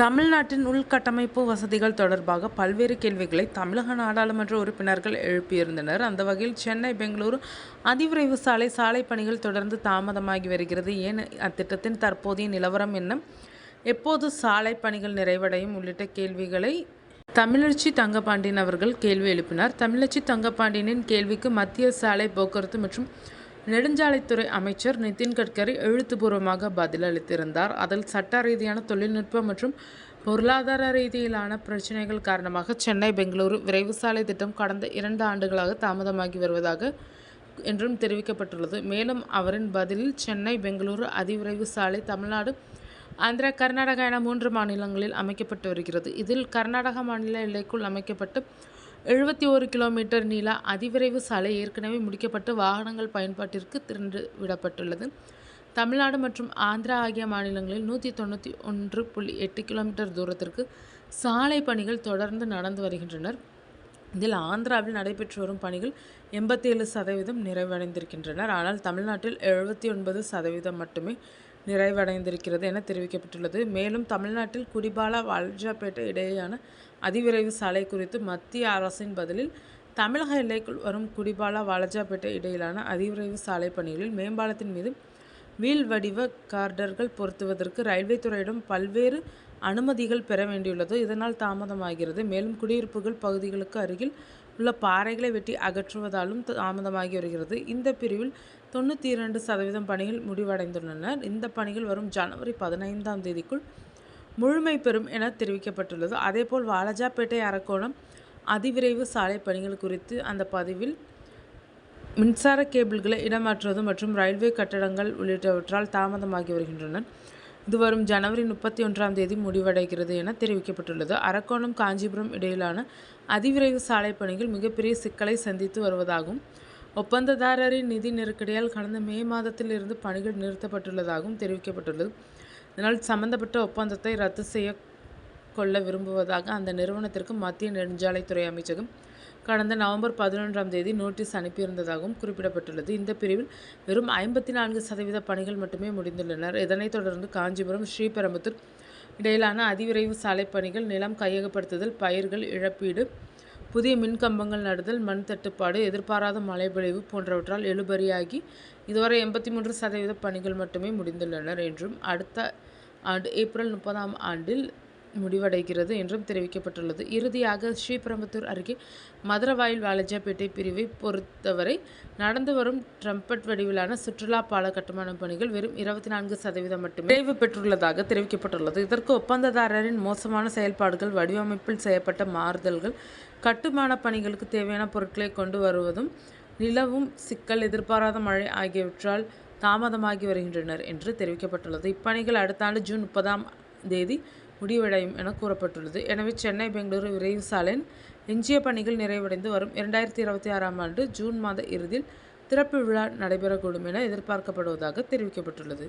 தமிழ்நாட்டின் உள்கட்டமைப்பு வசதிகள் தொடர்பாக பல்வேறு கேள்விகளை தமிழக நாடாளுமன்ற உறுப்பினர்கள் எழுப்பியிருந்தனர். அந்த வகையில் சென்னை பெங்களூரு அதிவிரைவு சாலை சாலை பணிகள் தொடர்ந்து தாமதமாகி வருகிறது. ஏன் அத்திட்டத்தின் தற்போதைய நிலவரம் என்ன? எப்போது சாலை பணிகள் நிறைவடையும்? உள்ளிட்ட கேள்விகளை தமிழச்சி தங்கபாண்டியன் அவர்கள் கேள்வி எழுப்பினார். தமிழச்சி தங்கபாண்டியனின் கேள்விக்கு மத்திய சாலை போக்குவரத்து மற்றும் நெடுஞ்சாலைத்துறை அமைச்சர் நிதின் கட்கரி எழுத்துப்பூர்வமாக பதிலளித்திருந்தார். அதில் சட்ட ரீதியான தொழில்நுட்ப மற்றும் பொருளாதார ரீதியிலான பிரச்சினைகள் காரணமாக சென்னை பெங்களூரு விரைவு சாலை திட்டம் கடந்த இரண்டு ஆண்டுகளாக தாமதமாகி வருவதாக என்றும் தெரிவிக்கப்பட்டுள்ளது. மேலும் அவரின் பதிலில் சென்னை பெங்களூரு அதிவிரைவு சாலை தமிழ்நாடு ஆந்திரா கர்நாடகா என மூன்று மாநிலங்களில் அமைக்கப்பட்டு வருகிறது. இதில் கர்நாடக மாநில எல்லைக்குள் அமைக்கப்பட்டு எழுபத்தி ஒரு கிலோமீட்டர் நீள அதிவிரைவு சாலை ஏற்கனவே முடிக்கப்பட்டு வாகனங்கள் பயன்பாட்டிற்கு திறந்து விடப்பட்டுள்ளது. தமிழ்நாடு மற்றும் ஆந்திரா ஆகிய மாநிலங்களில் நூற்றி தொண்ணூற்றி ஒன்று புள்ளி எட்டு கிலோமீட்டர் தூரத்திற்கு சாலை பணிகள் தொடர்ந்து நடந்து வருகின்றனர். இதில் ஆந்திராவில் நடைபெற்று வரும் பணிகள் எண்பத்தி ஏழு சதவீதம் நிறைவடைந்திருக்கின்றனர். ஆனால் தமிழ்நாட்டில் எழுபத்தி ஒன்பது சதவீதம் மட்டுமே நிறைவடைந்திருக்கிறது என தெரிவிக்கப்பட்டுள்ளது. மேலும் தமிழ்நாட்டில் குடிபாலா வால்ஜாப்பேட்டை இடையேயான அதிவிரைவு சாலை குறித்து மத்திய அரசின் பதிலில் தமிழக எல்லைக்குள் வரும் குடிபாலா வாலஜாப்பேட்டை இடையிலான அதிவிரைவு சாலை பணிகளில் மேம்பாலத்தின் மீது வீல் வடிவ கார்டர்கள் பொருத்துவதற்கு ரயில்வே துறையிடம் பல்வேறு அனுமதிகள் பெற வேண்டியுள்ளது. இதனால் தாமதமாகிறது. மேலும் குடியிருப்புகள் பகுதிகளுக்கு அருகில் உள்ள பாறைகளை வெட்டி அகற்றுவதாலும் தாமதமாகி வருகிறது. இந்த பிரிவில் தொண்ணூற்றி இரண்டு சதவீதம் பணிகள் முடிவடைந்துள்ளனர். இந்த பணிகள் வரும் ஜனவரி பதினைந்தாம் தேதிக்குள் முழுமை பெறும் என தெரிவிக்கப்பட்டுள்ளது. அதேபோல் வாலாஜாப்பேட்டை அரக்கோணம் அதிவிரைவு சாலை பணிகள் குறித்து அந்த பதிவில் மின்சார கேபிள்களை இடமாற்றுவது மற்றும் ரயில்வே கட்டடங்கள் உள்ளிட்டவற்றால் தாமதமாகி வருகின்றன இது வரும் ஜனவரி முப்பத்தி ஒன்றாம் தேதி முடிவடைகிறது என தெரிவிக்கப்பட்டுள்ளது. அரக்கோணம் காஞ்சிபுரம் இடையிலான அதிவிரைவு சாலை பணிகள் மிகப்பெரிய சிக்கலை சந்தித்து வருவதாகவும் ஒப்பந்ததாரரின் நிதி நெருக்கடியால் கடந்த மே மாதத்தில் இருந்து பணிகள் நிறுத்தப்பட்டுள்ளதாகவும் தெரிவிக்கப்பட்டுள்ளது. இதனால் சம்பந்தப்பட்ட ஒப்பந்தத்தை ரத்து செய்ய கொள்ள விரும்புவதாக அந்த நிறுவனத்திற்கு மத்திய நெடுஞ்சாலைத்துறை அமைச்சகம் கடந்த நவம்பர் பதினொன்றாம் தேதி நோட்டீஸ் அனுப்பியிருந்ததாகவும் குறிப்பிடப்பட்டுள்ளது. இந்த பிரிவில் வெறும் ஐம்பத்தி நான்கு சதவீத பணிகள் மட்டுமே முடிந்துள்ளனர். இதனைத் தொடர்ந்து காஞ்சிபுரம் ஸ்ரீபெரும்புத்தூர் இடையிலான அதிவிரைவு சாலை பணிகள் நிலம் கையகப்படுத்துதல் பயிர்கள் இழப்பீடு புதிய மின்கம்பங்கள் நடுதல் மண் தட்டுப்பாடு எதிர்பாராத மழைப்பொழிவு போன்றவற்றால் எழுபறியாகி இதுவரை எண்பத்தி மூன்று சதவீத பணிகள் மட்டுமே முடிந்துள்ளனர் என்றும் அடுத்த ஆண்டு ஏப்ரல் முப்பதாம் ஆண்டில் முடிவடைகிறது என்றும் தெரிவிக்கப்பட்டுள்ளது. இறுதியாக ஸ்ரீபெரும்புத்தூர் அருகே மதுரவாயில் வாலஜாப்பேட்டை பிரிவை பொறுத்தவரை நடந்து வரும் ட்ரம்பட் வடிவிலான சுற்றுலா பால கட்டுமான பணிகள் வெறும் இருபத்தி நான்கு சதவீதம் மட்டுமே நிறைவு பெற்றுள்ளதாக தெரிவிக்கப்பட்டுள்ளது. இதற்கு ஒப்பந்ததாரரின் மோசமான செயல்பாடுகள் வடிவமைப்பில் செய்யப்பட்ட மாறுதல்கள் கட்டுமான பணிகளுக்கு தேவையான பொருட்களை கொண்டு வருவதும் நிலவும் சிக்கல் எதிர்பாராத மழை ஆகியவற்றால் தாமதமாகி வருகின்றனர் என்று தெரிவிக்கப்பட்டுள்ளது. இப்பணிகள் அடுத்த ஆண்டு ஜூன் முப்பதாம் தேதி முடிவடையும் என கூறப்பட்டுள்ளது. எனவே சென்னை பெங்களூரு விரைவு சாலையின் எஞ்சிய பணிகள் நிறைவடைந்து வரும். இரண்டாயிரத்தி இருபத்தி ஆறாம் ஆண்டு ஜூன் மாத இறுதியில் திறப்பு விழா நடைபெறக்கூடும் என எதிர்பார்க்கப்படுவதாக தெரிவிக்கப்பட்டுள்ளது.